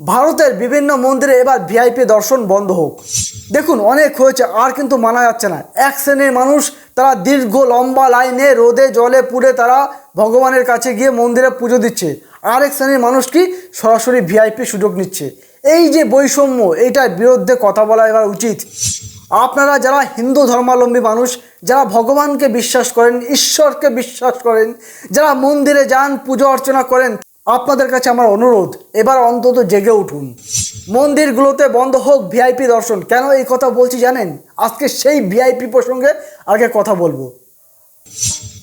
ভারতের বিভিন্ন মন্দিরে এবার ভিআইপি দর্শন বন্ধ হোক। দেখুন, অনেক হয়েছে, আর কিন্তু মানা যাচ্ছে না। এক শ্রেণির মানুষ, তারা দীর্ঘ, লম্বা লাইনে রোদে, জলে পুড়ে তারা ভগবানের কাছে গিয়ে মন্দিরে পুজো দিচ্ছে। আরেক শ্রেণির মানুষ কি সরাসরি ভিআইপি সুযোগ নিচ্ছে। এই যে বৈষম্য, এইটার বিরুদ্ধে কথা বলা এবার উচিত। আপনারা যারা হিন্দু ধর্মাবলম্বী মানুষ, যারা ভগবানকে বিশ্বাস করেন, ঈশ্বরকে বিশ্বাস করেন, যারা মন্দিরে যান, পুজো অর্চনা করেন আপনাদের কাছে আমার অনুরোধ, এবার অন্তত জেগে উঠুন। মন্দিরগুলোতে বন্ধ হোক ভিআইপি দর্শন। কেন এই কথা বলছি জানেন? আজকে সেই ভিআইপি প্রসঙ্গে আগে কথা বলব।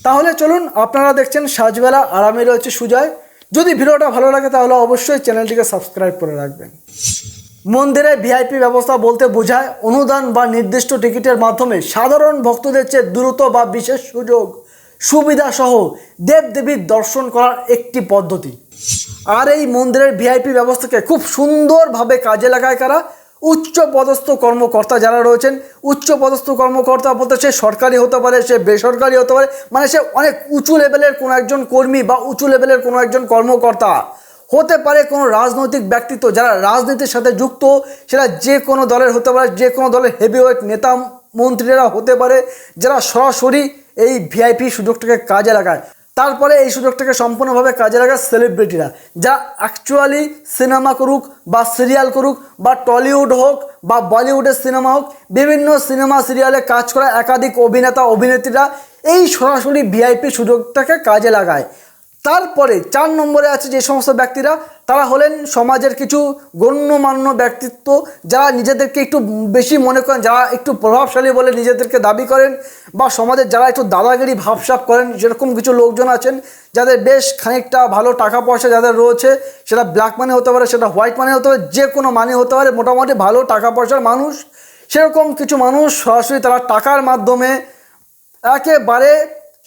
তাহলে চলুন, আপনারা দেখছেন সাজবেলা আরামে রয়েছে সুজয়। যদি ভিডিওটা ভালো লাগে তাহলে অবশ্যই চ্যানেলটিকে সাবস্ক্রাইব করে রাখবেন। মন্দিরে ভিআইপি ব্যবস্থা বলতে বোঝায়, অনুদান বা নির্দিষ্ট টিকিটের মাধ্যমে সাধারণ ভক্তদের চেয়ে দ্রুত বা বিশেষ সুযোগ। সুবিধা সহ দেবদেবীর দর্শন করার একটি পদ্ধতি। আর এই মন্দিরের ভিআইপি ব্যবস্থাকে খুব সুন্দরভাবে কাজে লাগায় কারা? উচ্চ পদস্থ কর্মকর্তা যারা রয়েছেন উচ্চ পদস্থ কর্মকর্তা বলতে সে সরকারি হতে পারে, সে বেসরকারি হতে পারে মানে সে অনেক উঁচু লেভেলের কোনো একজন কর্মী বা উঁচু লেভেলের কোনো একজন কর্মকর্তা। হতে পারে কোনো রাজনৈতিক ব্যক্তিত্ব যারা রাজনীতির সাথে যুক্ত সেটা যে কোনো দলের হতে পারে, যে কোনো দলের হেভিওয়েট নেতা মন্ত্রীরা হতে পারে, যারা সরাসরি এই ভিআইপি সুযোগটাকে কাজে লাগায়। তারপরে এই সুযোগটাকে সম্পূর্ণভাবে কাজে লাগায় সেলিব্রিটিরা যা অ্যাকচুয়ালি সিনেমা করুক বা সিরিয়াল করুক বা টলিউড হোক বা বলিউডের সিনেমা হোক, বিভিন্ন সিনেমা সিরিয়ালে কাজ করা একাধিক অভিনেতা, অভিনেত্রীরা এই সরাসরি ভিআইপি সুযোগটাকে কাজে লাগায়। তারপরে চার নম্বরে আছে যে সমস্ত ব্যক্তিরা, তারা হলেন সমাজের কিছু গণ্যমান্য ব্যক্তিত্ব যারা নিজেদেরকে একটু বেশি মনে করেন, যারা একটু প্রভাবশালী বলে নিজেদেরকে দাবি করেন বা সমাজের যারা একটু দাদাগিরি ভাবসাব করেন, যেরকম কিছু লোকজন আছেন যাদের বেশ খানিকটা ভালো টাকা পয়সা যাদের রয়েছে, সেটা ব্ল্যাক মানি হতে পারে, সেটা হোয়াইট মানি হতে পারে, যে কোনো মানি হতে পারে, মোটামুটি ভালো টাকা পয়সার মানুষ, সেরকম কিছু মানুষ সরাসরি তারা টাকার মাধ্যমে একেবারে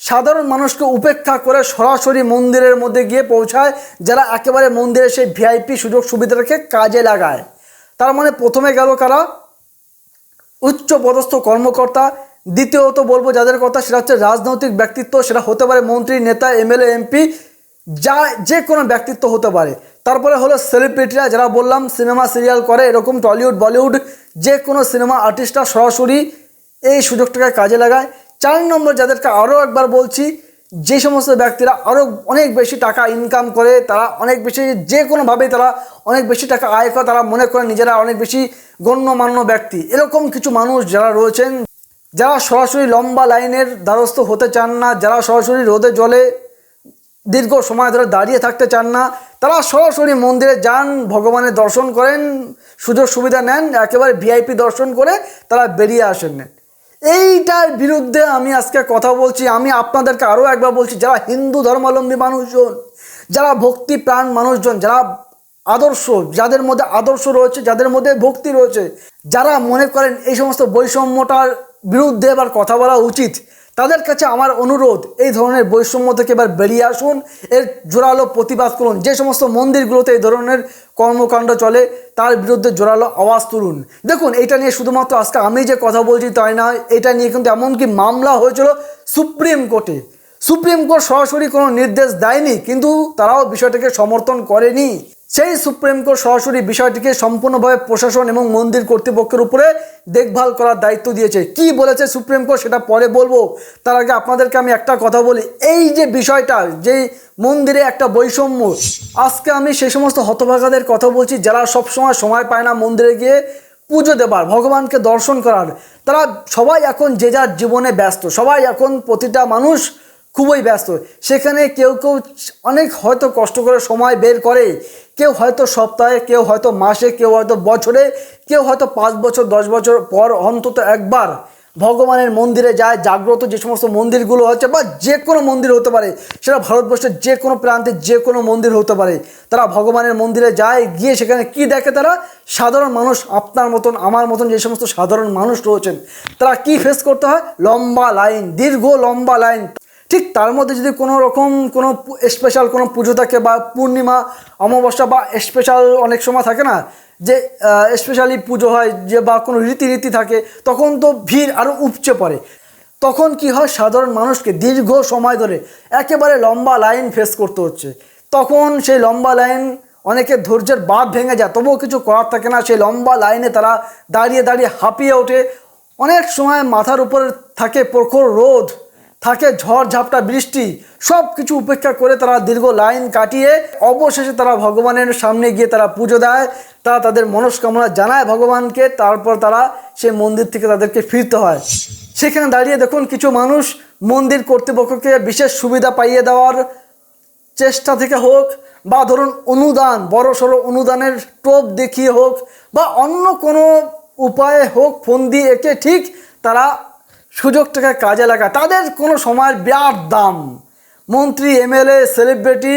সাধারণ মানুষকে উপেক্ষা করে সরাসরি মন্দিরের মধ্যে গিয়ে পৌঁছায়, যারা একেবারে মন্দিরে সেই ভিআইপি সুযোগ সুবিধাটাকে কাজে লাগায়। তার মানে প্রথমে গেল কারা? উচ্চ পদস্থ কর্মকর্তা। দ্বিতীয়ত বলব যাদের কথা, সেটা হচ্ছে রাজনৈতিক ব্যক্তিত্ব, সেটা হতে পারে মন্ত্রী, নেতা, এমএলএ, এমপি, যা, যে কোনো ব্যক্তিত্ব হতে পারে। তারপরে হলো সেলিব্রিটিরা যারা বললাম, সিনেমা, সিরিয়াল করে, এরকম টলিউড, বলিউড, যে কোনো সিনেমা আর্টিস্টরা সরাসরি এই সুযোগটাকে কাজে লাগায়। চার নম্বর যাদেরকে আরও একবার বলছি, যে সমস্ত ব্যক্তিরা আরও অনেক বেশি টাকা ইনকাম করে, তারা অনেক বেশি যে কোনোভাবে তারা অনেক বেশি টাকা আয় করে, তারা মনে করেন নিজেরা অনেক বেশি গণ্যমান্য ব্যক্তি। এরকম কিছু মানুষ যারা রয়েছেন, যারা সরাসরি লম্বা লাইনের দ্বারস্থ হতে চান না, যারা সরাসরি রোদে জলে দীর্ঘ সময় ধরে দাঁড়িয়ে থাকতে চান না, তারা সরাসরি মন্দিরে যান, ভগবানের দর্শন করেন, সুযোগ সুবিধা নেন, একেবারে ভিআইপি দর্শন করে তারা বেরিয়ে আসেন। এইটার বিরুদ্ধে আমি আজকে কথা বলছি। আমি আপনাদেরকে আরও একবার বলছি, যারা হিন্দু ধর্মাবলম্বী মানুষজন, যারা ভক্তি প্রাণ মানুষজন, যারা আদর্শ, যাদের মধ্যে আদর্শ রয়েছে, যাদের মধ্যে ভক্তি রয়েছে, যারা মনে করেন এই সমস্ত বৈষম্যটার বিরুদ্ধে এবার কথা বলা উচিত তাদের কাছে আমার অনুরোধ, এই ধরনের বৈষম্য থেকে এবার বেরিয়ে আসুন, এর জোরালো প্রতিবাদ করুন। যে সমস্ত মন্দিরগুলোতে এই ধরনের কর্মকাণ্ড চলে, তার বিরুদ্ধে জোরালো আওয়াজ তুলুন। দেখুন এটা নিয়ে শুধুমাত্র আজকে আমি যে কথা বলছি তাই নয়, এটা নিয়ে কিন্তু এমনকি মামলা হয়েছিল সুপ্রিম কোর্টে। সুপ্রিম কোর্ট সরাসরি কোনো নির্দেশ দেয়নি, কিন্তু তারাও বিষয়টাকে সমর্থন করেনি। সেই সুপ্রিম কোর্ট সরাসরি বিষয়টিকে সম্পূর্ণভাবে প্রশাসন এবং মন্দির কর্তৃপক্ষের উপরে দেখভাল করার দায়িত্ব দিয়েছে। কি বলেছে সুপ্রিম কোর্ট সেটা পরে বলব। তার আগে আপনাদেরকে আমি একটা কথা বলি। এই যে বিষয়টা যে মন্দিরে একটা বৈষম্য, আজকে আমি সেই সমস্ত হতভাগাদের কথা বলছি যারা সবসময় সময় পায় না মন্দিরে গিয়ে পুজো দেবার, ভগবানকে দর্শন করার। তারা সবাই এখন যে যার জীবনে ব্যস্ত, সবাই এখন প্রতিটা মানুষ খুবই ব্যস্ত। সেখানে কেউ কেউ অনেক হয়তো কষ্ট করে সময় বের করে কেউ হয়তো সপ্তাহে, কেউ হয়তো মাসে, কেউ হয়তো বছরে, কেউ হয়তো পাঁচ বছর, দশ বছর পর অন্তত একবার ভগবানের মন্দিরে যায়, জাগ্রত যে সমস্ত মন্দিরগুলো হচ্ছে বা যে কোনো মন্দির হতে পারে, সেটা ভারতবর্ষের যে কোনো প্রান্তে যে কোনো মন্দির হতে পারে। তারা ভগবানের মন্দিরে যায়, গিয়ে সেখানে কি দেখে তারা? সাধারণ মানুষ আপনার মতন, আমার মতন যে সমস্ত সাধারণ মানুষ রয়েছেন, তারা কি ফেস করতে হয়? লম্বা লাইন দীর্ঘ লম্বা লাইন ঠিক তার মধ্যে যদি কোনো রকম কোনো স্পেশাল কোনো পুজো থাকে বা পূর্ণিমা, অমাবস্যা বা স্পেশাল অনেক সময় থাকে না, যে স্পেশালি পুজো হয়, যে বা কোনো রীতিনীতি থাকে, তখন তো ভিড় আরও উপচে পড়ে। তখন কি হয়? সাধারণ মানুষকে দীর্ঘ সময় ধরে একেবারে লম্বা লাইন ফেস করতে হচ্ছে। তখন সেই লম্বা লাইন অনেকে ধৈর্যের বাঁধ ভেঙে যায়, তবুও কিছু করার থাকে না। সেই লম্বা লাইনে তারা দাঁড়িয়ে দাঁড়িয়ে হাঁপিয়ে ওঠে। অনেক সময় মাথার উপরে থাকে প্রখর রোদ। থাকে ঝড়, ঝাপটা, বৃষ্টি সব কিছু উপেক্ষা করে তারা দীর্ঘ লাইন কাটিয়ে অবশেষে তারা ভগবানের সামনে গিয়ে তারা পুজো দেয়। তারা তাদের মনস্কামনা জানায় ভগবানকে, তারপর তারা সেই মন্দির থেকে তাদেরকে ফিরতে হয়। সেখানে দাঁড়িয়ে দেখুন কিছু মানুষ মন্দির কর্তৃপক্ষকে বিশেষ সুবিধা পাইয়ে দেওয়ার চেষ্টা থেকে হোক বা ধরুন অনুদান বড় সড়ো অনুদানের টোপ দেখিয়ে হোক বা অন্য কোনো উপায়ে হোক, ফোন দিয়ে একে ঠিক তারা সুযোগটাকে কাজে লাগায়। তাদের কোনো সময়ের বিরাট দাম। মন্ত্রী, এমএলএ, সেলিব্রিটি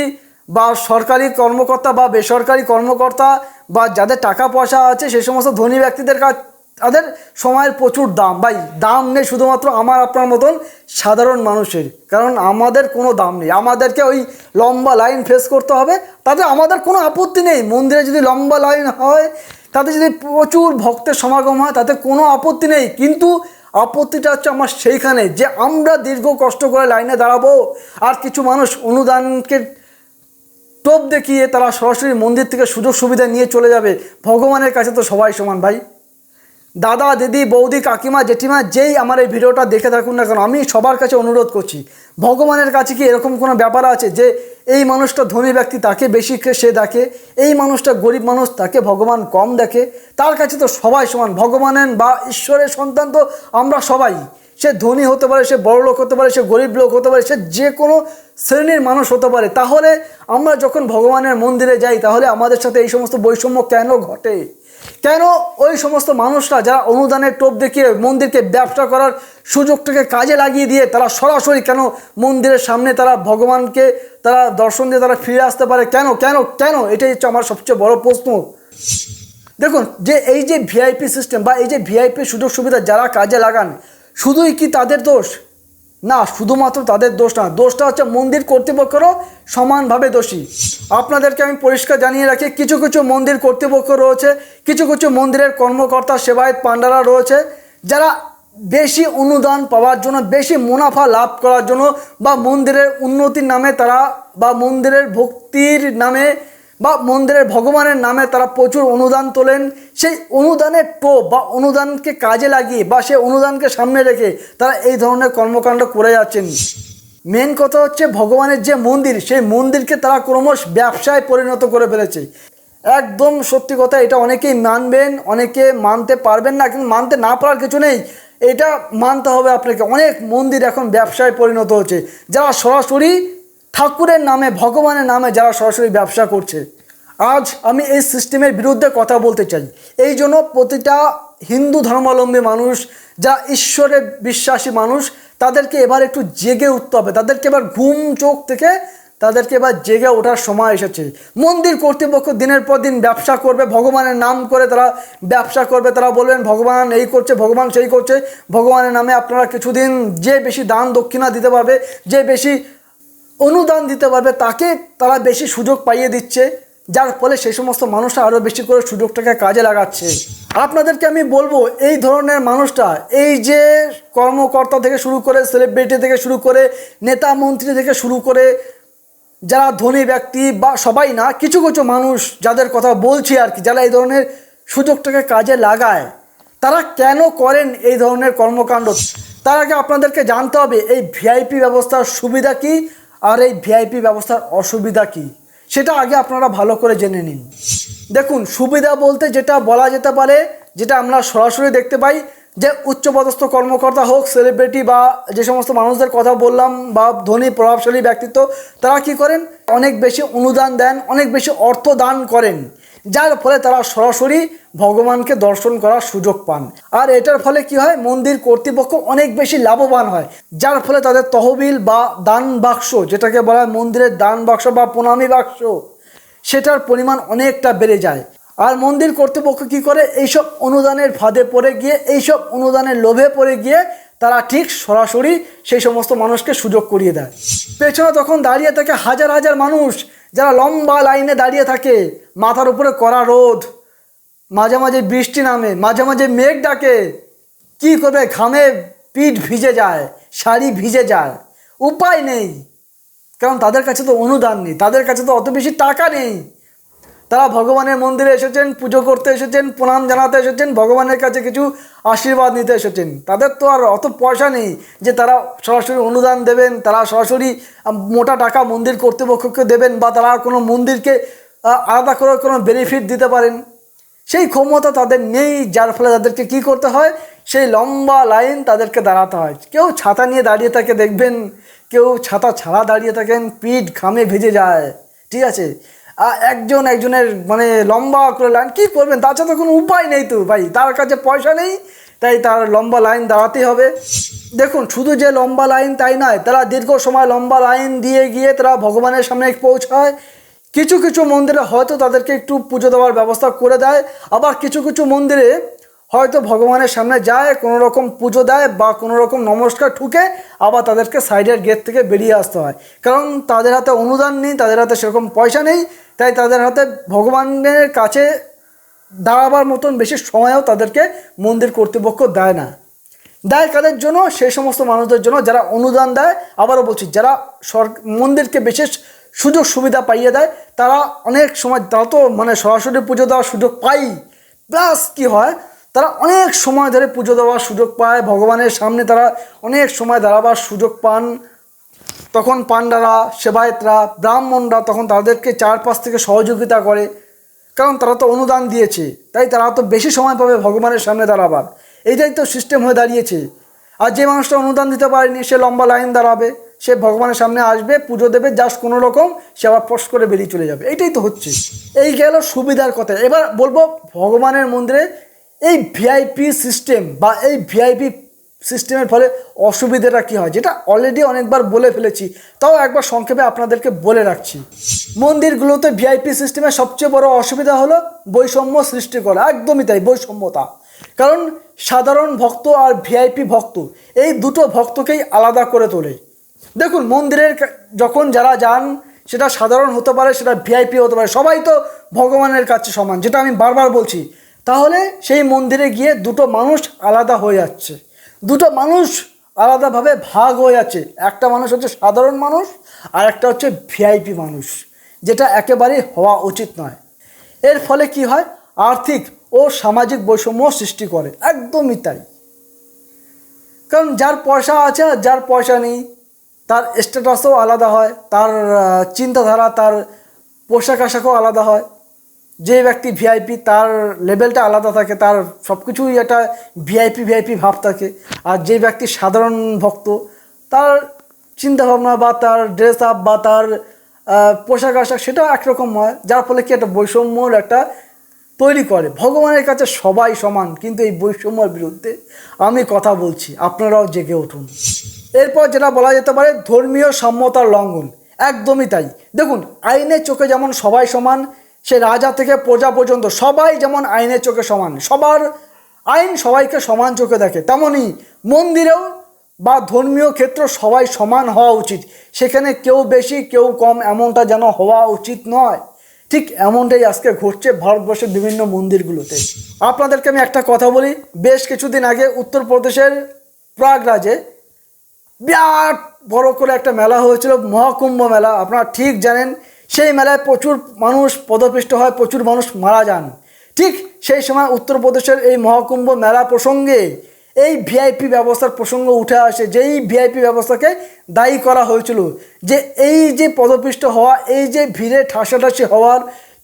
বা সরকারি কর্মকর্তা বা বেসরকারি কর্মকর্তা বা যাদের টাকা পয়সা আছে সেই সমস্ত ধনী ব্যক্তিদের কাছ, তাদের সময়ের প্রচুর দাম। ভাই, দাম নেই শুধুমাত্র আমার, আপনার মতন সাধারণ মানুষের। কারণ আমাদের কোনো দাম নেই। আমাদেরকে ওই লম্বা লাইন ফেস করতে হবে। তাতে আমাদের কোনো আপত্তি নেই। মন্দিরে যদি লম্বা লাইন হয়, তাতে যদি প্রচুর ভক্তের সমাগম হয়, তাতে কোনো আপত্তি নেই। কিন্তু আপত্তিটা হচ্ছে আমার সেইখানে যে আমরা দীর্ঘ কষ্ট করে লাইনে দাঁড়াবো আর কিছু মানুষ অনুদানকে টোপ দেখিয়ে তারা সরাসরি মন্দির থেকে সুযোগ সুবিধা নিয়ে চলে যাবে। ভগবানের কাছে তো সবাই সমান ভাই। দাদা, দিদি, বৌদি, কাকিমা, জেঠিমা যেই আমার এই ভিডিওটা দেখে থাকুন না কেন, আমি সবার কাছে অনুরোধ করছি, ভগবানের কাছে কি এরকম কোনো ব্যাপার আছে যে এই মানুষটা ধনী ব্যক্তি তাকে বেশি সে দেখে, এই মানুষটা গরিব মানুষ তাকে ভগবান কম দেখে? তার কাছে তো সবাই সমান ভগবানের বা ঈশ্বরের সন্তান তো আমরা সবাই। সে ধনী হতে পারে, সে বড় লোক হতে পারে, সে গরিব লোক হতে পারে, সে যে কোনো শ্রেণির মানুষ হতে পারে। তাহলে আমরা যখন ভগবানের মন্দিরে যাই, তাহলে আমাদের সাথে এই সমস্ত বৈষম্য কেন ঘটে? কেন ওই সমস্ত মানুষরা যারা অনুদানের টোপ দেখিয়ে মন্দিরকে ব্যবসা করার সুযোগটাকে কাজে লাগিয়ে দিয়ে তারা সরাসরি কেন মন্দিরের সামনে তারা ভগবানকে, তারা দর্শন দিয়ে তারা ফিরে আসতে পারে? কেন কেন কেন? এটাই হচ্ছে আমার সবচেয়ে বড় প্রশ্ন। দেখুন, যে এই যে ভিআইপি সিস্টেম বা এই যে ভিআইপি সুযোগ সুবিধা যারা কাজে লাগান শুধুই কি তাদের দোষ? না, শুধুমাত্র তাদের দোষ না, দোষটা হচ্ছে মন্দির কর্তৃপক্ষেরও সমানভাবে দোষী। আপনাদেরকে আমি পরিষ্কার জানিয়ে রাখি, কিছু কিছু মন্দির কর্তৃপক্ষ রয়েছে, কিছু কিছু মন্দিরের কর্মকর্তা সেবায়ত পাণ্ডারা রয়েছে, যারা বেশি অনুদান পাওয়ার জন্য, বেশি মুনাফা লাভ করার জন্য বা মন্দিরের উন্নতির নামে তারা বা মন্দিরের ভক্তির নামে বা মন্দিরের ভগবানের নামে তারা প্রচুর অনুদান তোলেন, সেই অনুদানের টোপ বা অনুদানকে কাজে লাগিয়ে বা সেই অনুদানকে সামনে রেখে তারা এই ধরনের কর্মকাণ্ড করে যাচ্ছেন। মেন কথা হচ্ছে ভগবানের যে মন্দির, সেই মন্দিরকে তারা ক্রমশ ব্যবসায় পরিণত করে ফেলেছে। একদম সত্যি কথা, এটা অনেকেই মানবেন, অনেকে মানতে পারবেন না, কিন্তু মানতে না পারার কিছু নেই। এটা মানতে হবে আপনাকে। অনেক মন্দির এখন ব্যবসায় পরিণত হচ্ছে। যারা সরাসরি ঠাকুরের নামে, ভগবানের নামে যারা সরাসরি ব্যবসা করছে। আজ আমি এই সিস্টেমের বিরুদ্ধে কথা বলতে চাই। এই জন্য প্রতিটা হিন্দু ধর্মাবলম্বী মানুষ, যা ঈশ্বরে বিশ্বাসী মানুষ, তাদেরকে এবার একটু জেগে উঠতে হবে। তাদেরকে এবার ঘুম চোখ থেকে, তাদেরকে এবার জেগে ওঠার সময় এসেছে। মন্দির কর্তৃপক্ষ দিনের পর দিন ব্যবসা করবে, ভগবানের নাম করে তারা ব্যবসা করবে। তারা বলবেন, ভগবান এই করছে, ভগবান সেই করছে। ভগবানের নামে আপনারা কিছুদিন যে বেশি দান দক্ষিণা দিতে পারবে, যে বেশি অনুদান দিতে পারবে, তাকে তারা বেশি সুযোগ পাইয়ে দিচ্ছে, যার ফলে সেই সমস্ত মানুষরা আরও বেশি করে সুযোগটাকে কাজে লাগাচ্ছে। আপনাদেরকে আমি বলব, এই ধরনের মানুষটা, এই যে কর্মকর্তা থেকে শুরু করে সেলিব্রিটি থেকে শুরু করে নেতা মন্ত্রী থেকে শুরু করে যারা ধনী ব্যক্তি বা সবাই না, কিছু কিছু মানুষ যাদের কথা বলছি আর কি, যারা এই ধরনের সুযোগটাকে কাজে লাগায়, তারা কেন করেন এই ধরনের কর্মকাণ্ড? তার আগে আপনাদেরকে জানতে হবে, এই ভিআইপি ব্যবস্থার সুবিধা কি? আর এই ভিআইপি ব্যবস্থার অসুবিধা কি? সেটা আগে আপনারা ভালো করে জেনে নিন। দেখুন, সুবিধা বলতে যেটা বলা যেতে পারে, যেটা আমরা সরাসরি দেখতে পাই, যে উচ্চপদস্থ কর্মকর্তা হোক সেলিব্রিটি বা যে সমস্ত মানুষদের কথা বললাম বা ধনী, প্রভাবশালী ব্যক্তিত্ব, তারা কি করেন? অনেক বেশি অনুদান দেন, অনেক বেশি অর্থ দান করেন। যার ফলে তারা সরাসরি ভগবানকে দর্শন করার সুযোগ পান। আর এটার ফলে কি হয়? মন্দির কর্তৃপক্ষ অনেক বেশি লাভবান হয়। যার ফলে তাদের তহবিল বা দান বাক্স, যেটাকে বলা হয় মন্দিরের দান বাক্স বা প্রণামী বাক্স, সেটার পরিমাণ অনেকটা বেড়ে যায়। আর মন্দির কর্তৃপক্ষ কি করে? এইসব অনুদানের ফাঁদে পড়ে গিয়ে, এইসব অনুদানের লোভে পড়ে গিয়ে তারা ঠিক সরাসরি সেই সমস্ত মানুষকে সুযোগ করিয়ে দেয়। পেছনে তখন দাঁড়িয়ে থাকে হাজার হাজার মানুষ। যারা লম্বা লাইনে দাঁড়িয়ে থাকে, মাথার উপরে কড়া রোদ, মাঝে মাঝে বৃষ্টি নামে, মাঝে মাঝে মেঘ ডাকে, কি করবে? ঘামে পিঠ ভিজে যায়, শাড়ি ভিজে যায়। উপায় নেই। কারণ তাদের কাছে তো অনুদান নেই, তাদের কাছে তো অত বেশি টাকা নেই। তারা ভগবানের মন্দিরে এসেছেন, পুজো করতে এসেছেন, প্রণাম জানাতে এসেছেন, ভগবানের কাছে কিছু আশীর্বাদ নিতে এসেছেন। তাদের তো আর অত পয়সা নেই যে তারা সরাসরি অনুদান দেবেন, তারা সরাসরি মোটা টাকা মন্দির কর্তৃপক্ষকে দেবেন বা তারা কোনো মন্দিরকে আলাদা করে কোনো বেনিফিট দিতে পারেন। সেই ক্ষমতা তাদের নেই, যার ফলে তাদেরকে কি করতে হয়? সেই লম্বা লাইন তাদেরকে দাঁড়াতে হয়। কেউ ছাতা নিয়ে দাঁড়িয়ে থাকে দেখবেন, কেউ ছাতা ছাড়া দাঁড়িয়ে থাকেন, পিঠ ঘামে ভেজে যায়। ঠিক আছে? একজন একজনের মানে লম্বা করে লাইন কী করবেন? তাছাড়া তো কোনো উপায় নেই তো ভাই। তার কাছে পয়সা নেই, তাই তার লম্বা লাইন দাঁড়াতেই হবে। দেখুন, শুধু যে লম্বা লাইন তাই নয়, তারা দীর্ঘ সময় লম্বা লাইন দিয়ে গিয়ে তারা ভগবানের সামনে পৌঁছায়। কিছু কিছু মন্দিরে হয়তো তাদেরকে একটু পুজো দেওয়ার ব্যবস্থা করে দেয়। আবার কিছু কিছু মন্দিরে হয়তো ভগবানের সামনে যায়, কোনো রকম পুজো দেয় বা কোনো রকম নমস্কার ঠুকে, আবার তাদেরকে সাইডের গেট থেকে বেরিয়ে আসতে হয়। কারণ তাদের হাতে অনুদান নেই, তাদের হাতে সেরকম পয়সা নেই। তাই তাদের হাতে ভগবানের কাছে দাঁড়াবার মতন বেশি সময়ও তাদেরকে মন্দির কর্তৃপক্ষ দেয় না। দেয় কাদের জন্য? সেই সমস্ত মানুষদের জন্য যারা অনুদান দেয়। আবারও বলছি, যারা সর, মন্দিরকে বিশেষ সুযোগ সুবিধা পাইয়ে দেয়, তারা অনেক সময় তারা তো মানে সরাসরি পুজো দেওয়ার সুযোগ পাই। প্লাস কি হয়, তারা অনেক সময় ধরে পুজো দেওয়ার সুযোগ পায়। ভগবানের সামনে তারা অনেক সময় দাঁড়াবার সুযোগ পান। তখন পাণ্ডারা, সেবায়েতরা, ব্রাহ্মণরা তখন তাদেরকে চারপাশ থেকে সহযোগিতা করে। কারণ তারা তো অনুদান দিয়েছে, তাই তারা তো বেশি সময় পাবে ভগবানের সামনে দাঁড়াবার। এইটাই তো সিস্টেম হয়ে দাঁড়িয়েছে। আর যে মানুষটা অনুদান দিতে পারেনি, সে লম্বা লাইন দাঁড়াবে, সে ভগবানের সামনে আসবে, পুজো দেবে জাস্ট কোনো রকম সে আবার ফস করে বেরিয়ে চলে যাবে। এটাই তো হচ্ছে। এই গেল সুবিধার কথা। এবার বলব, ভগবানের মন্দিরে এই ভিআইপি সিস্টেম বা এই ভিআইপি সিস্টেমের ফলে অসুবিধাটা কী হয়? যেটা অলরেডি অনেকবার বলে ফেলেছি, তাও একবার সংক্ষেপে আপনাদেরকে বলে রাখছি। মন্দিরগুলোতে ভিআইপি সিস্টেমের সবচেয়ে বড় অসুবিধা হলো বৈষম্য সৃষ্টি করা। একদমই তাই, বৈষম্যতা। কারণ সাধারণ ভক্ত আর ভিআইপি ভক্ত, এই দুটো ভক্তকেই আলাদা করে তোলে। দেখুন, মন্দিরের যখন যারা যান, সেটা সাধারণ হতে পারে, সেটা ভিআইপি হতে পারে, সবাই তো ভগবানের কাছে সমান, যেটা আমি বারবার বলছি। তাহলে সেই মন্দিরে গিয়ে দুটো মানুষ আলাদা হয়ে যাচ্ছে। দুটো মানুষ আলাদাভাবে ভাগ হয়ে আছে। একটা মানুষ হচ্ছে সাধারণ মানুষ, আর একটা হচ্ছে ভিআইপি মানুষ, যেটা একেবারেই হওয়া উচিত নয়। এর ফলে কি হয়? আর্থিক ও সামাজিক বৈষম্য সৃষ্টি করে, একদমই তাই। কারণ যার পয়সা আছে আর যার পয়সা নেই, তার স্ট্যাটাসও আলাদা হয়, তার চিন্তাধারা, তার পোশাক আশাকও আলাদা হয়। যে ব্যক্তি ভিআইপি তার লেভেলটা আলাদা থাকে, তার সব কিছুই একটা ভিআইপি ভিআইপি ভাব থাকে। আর যে ব্যক্তি সাধারণ ভক্ত, তার চিন্তাভাবনা বা তার ড্রেস আপ বা তার পোশাক আশাক সেটা একরকম হয়, যার ফলে কি একটা বৈষম্যর একটা তৈরি করে। ভগবানের কাছে সবাই সমান, কিন্তু এই বৈষম্যর বিরুদ্ধে আমি কথা বলছি, আপনারাও জেগে উঠুন। এরপর যেটা বলা যেতে পারে, ধর্মীয় সম্মতার লঙ্ঘন। একদমই তাই। দেখুন আইনের চোখে যেমন সবাই সমান সে রাজা থেকে প্রজা পর্যন্ত সবাই যেমন আইনের চোখে সমান, সবার আইন সবাইকে সমান চোখে দেখে তেমনই মন্দিরেও বা ধর্মীয় ক্ষেত্র সবাই সমান হওয়া উচিত। সেখানে কেউ বেশি, কেউ কম, এমনটা যেন হওয়া উচিত নয়। ঠিক এমনটাই আজকে ঘটছে ভারতবর্ষের বিভিন্ন মন্দিরগুলোতে। আপনাদেরকে আমি একটা কথা বলি, বেশ কিছুদিন আগে উত্তরপ্রদেশের প্রয়াগরাজে বিরাট বড় করে একটা মেলা হয়েছিল, মহাকুম্ভ মেলা। আপনারা ঠিক জানেন সেই মেলায় প্রচুর মানুষ পদপৃষ্ট হয়, প্রচুর মানুষ মারা যান। ঠিক সেই সময় উত্তরপ্রদেশের এই মহাকুম্ভ মেলা প্রসঙ্গে এই ভিআইপি ব্যবস্থার প্রসঙ্গ উঠে আসে, যেই ভিআইপি ব্যবস্থাকে দায়ী করা হয়েছিল। যে এই যে পদপৃষ্ট হওয়া, এই যে ভিড়ে ঠাসাঠাসি হওয়ার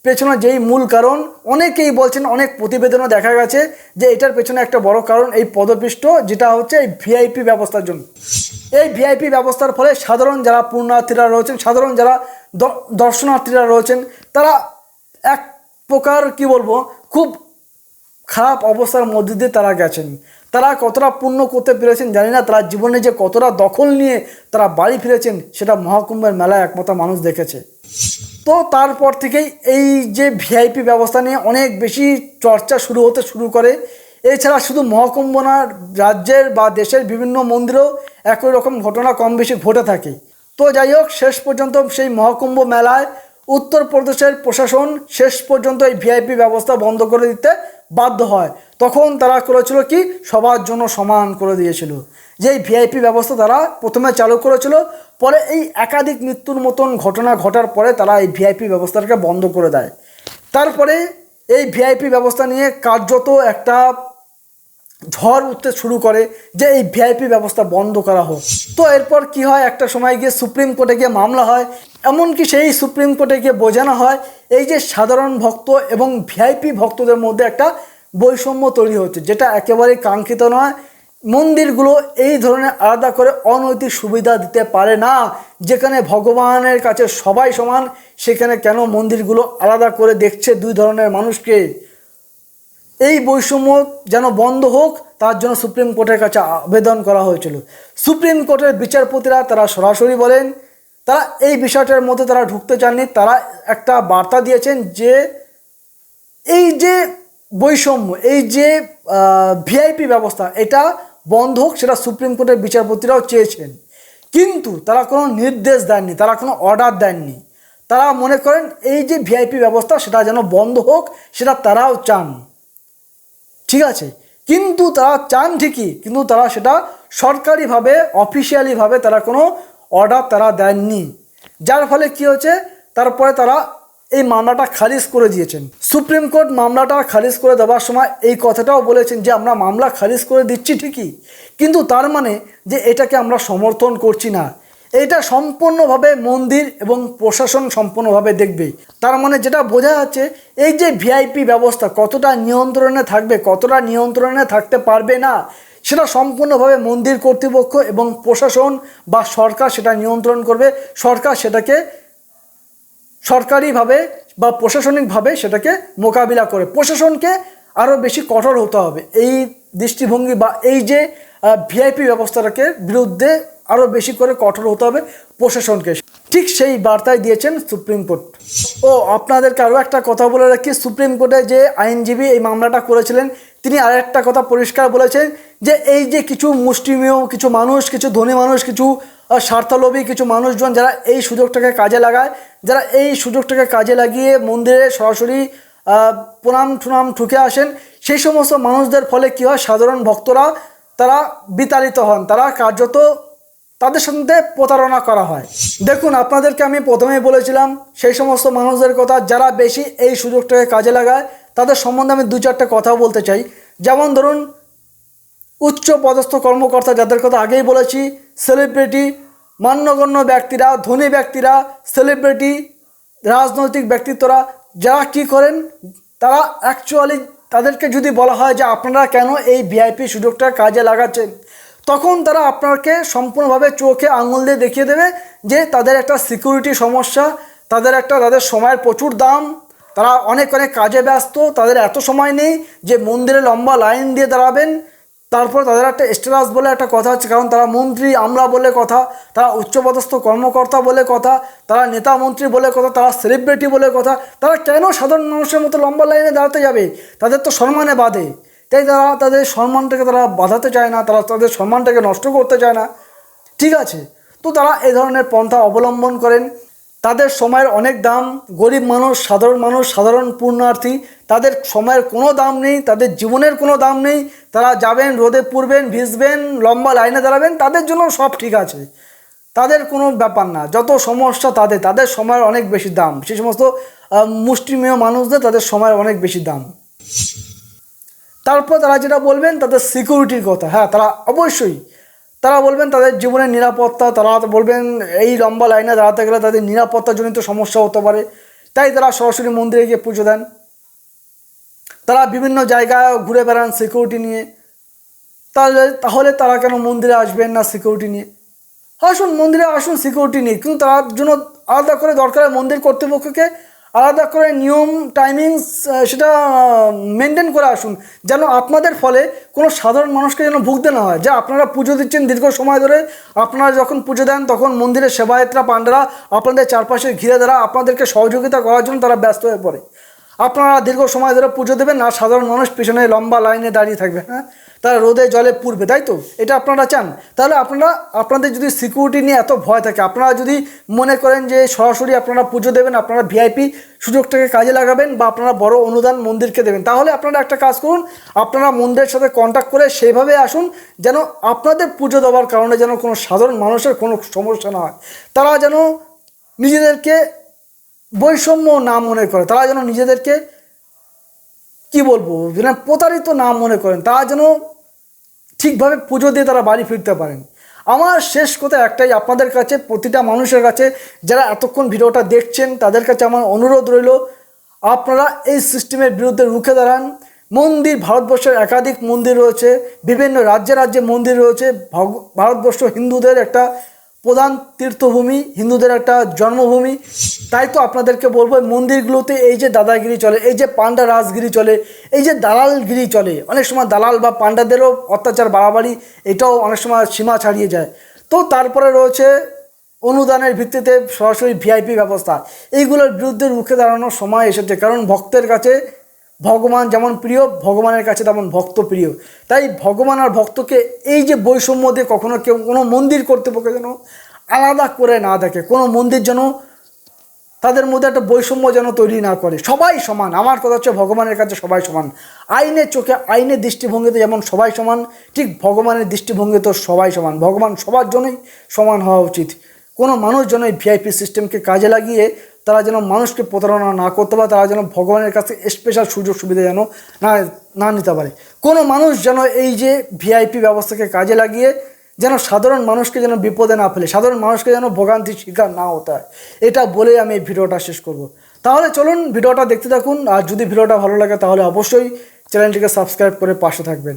পেছনে যেই মূল কারণ, অনেকেই বলছেন, অনেক প্রতিবেদনও দেখা গেছে যে এটার পেছনে একটা বড় কারণ এই পদপিষ্ট, যেটা হচ্ছে এই ভিআইপি ব্যবস্থার জন্য। এই ভিআইপি ব্যবস্থার ফলে সাধারণ যারা পূর্ণার্থীরা রয়েছেন, সাধারণ যারা দর্শনার্থীরা রয়েছেন, তারা এক প্রকার কি বলব, খুব খারাপ অবস্থার মধ্যে দিয়ে তারা গেছেন। তারা কতটা পূর্ণ করতে পেরেছেন জানি না, তারা জীবনে যে কতটা দখল নিয়ে তারা বাড়ি ফিরেছেন, সেটা মহাকুম্ভের মেলায় একমাত্র মানুষ দেখেছে। তো তারপর থেকেই এই যে ভিআইপি ব্যবস্থা নিয়ে অনেক বেশি চর্চা শুরু হতে শুরু করে। এছাড়া শুধু মহাকুম্ভ না, রাজ্যের বা দেশের বিভিন্ন মন্দিরেও একই রকম ঘটনা কম বেশি ঘটে থাকে। তো যাই হোক, শেষ পর্যন্ত সেই মহাকুম্ভ মেলায় উত্তরপ্রদেশের প্রশাসন শেষ পর্যন্ত এই ভিআইপি ব্যবস্থা বন্ধ করে দিতে বাধ্য হয়। তখন তারা করেছিল কি? সবার জন্য সমান করে দিয়েছিল। যে এই ভিআইপি ব্যবস্থা তারা প্রথমে চালু করেছিল, পরে এই একাধিক মৃত্যুর মতন ঘটনা ঘটার পরে তারা এই ভিআইপি ব্যবস্থাটাকে বন্ধ করে দেয়। তারপরে এই ভিআইপি ব্যবস্থা নিয়ে কার্যত একটা ঝড় উঠতে শুরু করে যে এই ভিআইপি ব্যবস্থা বন্ধ করা হোক। তো এরপর কি হয়? একটা সময় গিয়ে সুপ্রিম কোর্টে গিয়ে মামলা হয়। এমনকি সেই সুপ্রিম কোর্টে গিয়ে বোঝানো হয়, এই যে সাধারণ ভক্ত এবং ভিআইপি ভক্তদের মধ্যে একটা বৈষম্য তৈরি হচ্ছে, যেটা একেবারেই কাঙ্ক্ষিত নয়। মন্দিরগুলো এই ধরনের আলাদা করে অনৈতিক সুবিধা দিতে পারে না। যেখানে ভগবানের কাছে সবাই সমান, সেখানে কেন মন্দিরগুলো আলাদা করে দেখছে দুই ধরনের মানুষকে? এই বৈষম্য যেন বন্ধ হোক, তার জন্য সুপ্রিম কোর্টের কাছে আবেদন করা হয়েছিল। সুপ্রিম কোর্টের বিচারপতিরা তারা সরাসরি বলেন, তারা এই বিষয়টার মধ্যে তারা ঢুকতে চাননি। তারা একটা বার্তা দিয়েছেন যে, এই যে বৈষম্য, এই যে ভিআইপি ব্যবস্থা, এটা বন্ধ হোক, সেটা সুপ্রিম কোর্টের বিচারপতিরাও চেয়েছেন। কিন্তু তারা কোনো নির্দেশ দেননি, তারা কোনো অর্ডার দেননি। তারা মনে করেন, এই যে ভিআইপি ব্যবস্থা, সেটা যেন বন্ধ হোক, সেটা তারাও চান। ঠিক আছে। কিন্তু তারা চান ঠিকই, কিন্তু তারা সেটা সরকারিভাবে, অফিসিয়ালিভাবে তারা কোনো অর্ডার তারা দেননি। যার ফলে কি হয়েছে? তারপরে তারা এই মামলাটা খারিজ করে দিয়েছেন। সুপ্রিম কোর্ট মামলাটা খারিজ করে দেওয়ার সময় এই কথাটাও বলেছেন যে, আমরা মামলা খারিজ করে দিচ্ছি ঠিকই। কিন্তু তার মানে যে এটাকে আমরা সমর্থন করছি না। এটা সম্পূর্ণভাবে মন্দির এবং প্রশাসন সম্পূর্ণভাবে দেখবে। তার মানে যেটা বোঝা যাচ্ছে, এই যে ভিআইপি ব্যবস্থা কতটা নিয়ন্ত্রণে থাকবে, কতটা নিয়ন্ত্রণে থাকতে পারবে না, সেটা সম্পূর্ণভাবে মন্দির কর্তৃপক্ষ এবং প্রশাসন বা সরকার সেটা নিয়ন্ত্রণ করবে। সরকার সেটাকে সরকারিভাবে বা প্রশাসনিকভাবে সেটাকে মোকাবিলা করে। প্রশাসনকে আরও বেশি কঠোর হতে হবে। এই দৃষ্টিভঙ্গি বা এই যে ভিআইপি ব্যবস্থাটাকে বিরুদ্ধে আরও বেশি করে কঠোর হতে হবে প্রশাসনকে। ঠিক সেই বার্তায় দিয়েছেন সুপ্রিম কোর্ট। ও, আপনাদেরকে আরও একটা কথা বলে রাখি, সুপ্রিম কোর্টে যে আইনজীবী এই মামলাটা করেছিলেন, তিনি আর একটা কথা পরিষ্কার বলেছেন যে এই যে কিছু মুষ্টিমেয় কিছু মানুষ, কিছু ধনী মানুষ, কিছু স্বার্থলোভী কিছু মানুষজন যারা এই সুযোগটাকে কাজে লাগায়, যারা এই সুযোগটাকে কাজে লাগিয়ে মন্দিরে সরাসরি প্রণাম টুনাম ঠুকে আসেন, সেই সমস্ত মানুষদের ফলে কী হয়? সাধারণ ভক্তরা তারা বিতাড়িত হন, তারা কার্যত তাদের সঙ্গে প্রতারণা করা হয়। দেখুন, আপনাদেরকে আমি প্রথমেই বলেছিলাম, সেই সমস্ত মানুষদের কথা যারা বেশি এই সুযোগটাকে কাজে লাগায়, তাদের সম্বন্ধে আমি দু চারটে কথা বলতে চাই। যেমন ধরুন, উচ্চ পদস্থ কর্মকর্তা যাদের কথা আগেই বলেছি সেলিব্রিটি মান্যগণ্য ব্যক্তিরা, ধনী ব্যক্তিরা সেলিব্রিটি রাজনৈতিক ব্যক্তিত্বরা, যারা কি করেন, তারা অ্যাকচুয়ালি তাদেরকে যদি বলা হয় যে আপনারা কেন এই ভিআইপি সুযোগটা কাজে লাগাচ্ছেন তখন তারা আপনাকে সম্পূর্ণভাবে চোখে আঙুল দিয়ে দেখিয়ে দেবে যে তাদের একটা সিকিউরিটি সমস্যা, তাদের একটা, তাদের সময়ের প্রচুর দাম, তারা অনেক অনেক কাজে ব্যস্ত, তাদের এত সময় নেই যে মন্দিরে লম্বা লাইন দিয়ে দাঁড়াবেন। তারপর তাদের একটা স্ট্যাটাস বলে একটা কথা আছে, কারণ তারা মন্ত্রী আমলা বলে কথা, তারা উচ্চপদস্থ কর্মকর্তা বলে কথা, তারা নেতা মন্ত্রী বলে কথা, তারা সেলিব্রিটি বলে কথা, তারা কেন সাধারণ মানুষের মতো লম্বা লাইনে দাঁড়াতে যাবে? তাদের তো সম্মানে বাধে। তাই তারা তাদের সম্মানটাকে তারা বাঁধাতে চায় না, তারা তাদের সম্মানটাকে নষ্ট করতে চায় না। ঠিক আছে? তো তারা এ ধরনের পন্থা অবলম্বন করেন। তাদের সময়ের অনেক দাম, গরিব মানুষ, সাধারণ মানুষ, সাধারণ পুণ্যার্থী, তাদের সময়ের কোনো দাম নেই, তাদের জীবনের কোনো দাম নেই। তারা যাবেন, রোদে পুড়বেন, ভিজবেন, লম্বা লাইনে দাঁড়াবেন, তাদের জন্য সব ঠিক আছে। তাদের কোনো ব্যাপার না, যত সমস্যা তাদের তাদের সময়ের অনেক বেশি দাম। সেই সমস্ত মুষ্টিমেয় মানুষদের তাদের সময়ের অনেক বেশি দাম। তারপর তারা যেটা বলবেন, তাদের সিকিউরিটির কথা। হ্যাঁ তারা অবশ্যই। তারা বলবেন তাদের জীবনের নিরাপত্তা, তারা বলবেন এই লম্বা লাইনে দাঁড়াতে গেলে তাদের নিরাপত্তাজনিত সমস্যা হতে পারে। তাই তারা সরাসরি মন্দিরে গিয়ে পুজো দেন। তারা বিভিন্ন জায়গায় ঘুরে বেড়ান সিকিউরিটি নিয়ে। তাহলে তাহলে তারা কেন মন্দিরে আসবেন না সিকিউরিটি নিয়ে? আসুন, মন্দিরে আসুন সিকিউরিটি নিয়ে। কিন্তু তার জন্য আলাদা করে দরকার মন্দির কর্তৃপক্ষকে। আলাদা করে নিয়ম টাইমিংস সেটা মেনটেন করে আসুন। যেন আপনাদের ফলে কোনো সাধারণ মানুষকে যেন ভুগতে না হয়। যে আপনারা পুজো দিচ্ছেন দীর্ঘ সময় ধরে, আপনারা যখন পুজো দেন, তখন মন্দিরের সেবায়তরা, পাণ্ডারা, আপনাদের চারপাশে ঘিরে দ্বারা আপনাদেরকে সহযোগিতা করার জন্য তারা ব্যস্ত হয়ে পড়ে। আপনারা দীর্ঘ সময় ধরে পুজো দেবেন, আর সাধারণ মানুষ পিছনে লম্বা লাইনে দাঁড়িয়ে থাকবে হ্যাঁ? তারা রোদে জলে পুড়বে, তাই তো? এটা আপনারা চান। তাহলে আপনারা, আপনাদের যদি সিকিউরিটি নিয়ে এত ভয় থাকে, আপনারা যদি মনে করেন যে সরাসরি আপনারা পুজো দেবেন, আপনারা ভিআইপি সুযোগটাকে কাজে লাগাবেন বা আপনারা বড় অনুদান মন্দিরকে দেবেন, তাহলে আপনারা একটা কাজ করুন, আপনারা মন্দিরের সাথে কন্ট্যাক্ট করে সেইভাবে আসুন, যেন আপনাদের পুজো দেওয়ার কারণে যেন কোনো সাধারণ মানুষের কোনো সমস্যা না হয়। তারা যেন নিজেদেরকে বৈষম্য না মনে করে, তারা যেন নিজেদেরকে কি বলব, যেন প্রতারিত না মনে করেন, তারা যেন ঠিকভাবে পুজো দিয়ে তারা বাড়ি ফিরতে পারেন। আমার শেষ কথা একটাই, আপনাদের কাছে, প্রতিটা মানুষের কাছে, যারা এতক্ষণ ভিডিওটা দেখছেন, তাদের কাছে আমার অনুরোধ রইল, আপনারা এই সিস্টেমের বিরুদ্ধে রুখে দাঁড়ান। মন্দির, ভারতবর্ষের একাধিক মন্দির রয়েছে, বিভিন্ন রাজ্যে রাজ্যে মন্দির রয়েছে ভারতবর্ষ হিন্দুদের একটা প্রধান তীর্থভূমি, হিন্দুদের একটা জন্মভূমি। তাই তো আপনাদেরকে বলব মন্দিরগুলোতে এই যে দাদাগিরি চলে, এই যে পান্ডা রাজগিরি চলে, এই যে দালালগিরি চলে, অনেক সময় দালাল বা পান্ডাদেরও অত্যাচার বাড়াবাড়ি, এটাও অনেক সময় সীমা ছাড়িয়ে যায়। তো তারপরে রয়েছে অনুদানের ভিত্তিতে সরাসরি ভিআইপি ব্যবস্থা। এইগুলোর বিরুদ্ধে রুখে দাঁড়ানোর সময় এসেছে, কারণ ভক্তের কাছে ভগবান যেমন প্রিয়, ভগবানের কাছে তেমন ভক্ত প্রিয়। তাই ভগবান আর ভক্তকে এই যে বৈষম্য দিয়ে কখনো কেউ কোনো মন্দির কর্তৃপক্ষ যেন আলাদা করে না দেখে, কোনো মন্দির যেন তাদের মধ্যে একটা বৈষম্য যেন তৈরি না করে। সবাই সমান। আমার কথা হচ্ছে ভগবানের কাছে সবাই সমান। আইনের চোখে আইনের দৃষ্টিভঙ্গিতে যেমন সবাই সমান, ঠিক ভগবানের দৃষ্টিভঙ্গিতেও সবাই সমান। ভগবান সবার জন্যই সমান হওয়া উচিত। কোনো মানুষ যেন এই ভিআইপি সিস্টেমকে কাজে লাগিয়ে তারা যেন মানুষকে প্রতারণা না করতে পারে, তারা যেন ভগবানের কাছে স্পেশাল সুযোগ সুবিধা যেন না না নিতে পারে। কোনো মানুষ যেন এই যে ভিআইপি ব্যবস্থাকে কাজে লাগিয়ে যেন সাধারণ মানুষকে যেন বিপদে না ফেলে, সাধারণ মানুষকে যেন ভোগান্তির শিকার না হতে হয়, এটা বলেই আমি এই ভিডিওটা শেষ করব। তাহলে চলুন ভিডিওটা দেখতে থাকুন, আর যদি ভিডিওটা ভালো লাগে তাহলে অবশ্যই চ্যানেলটিকে সাবস্ক্রাইব করে পাশে থাকবেন।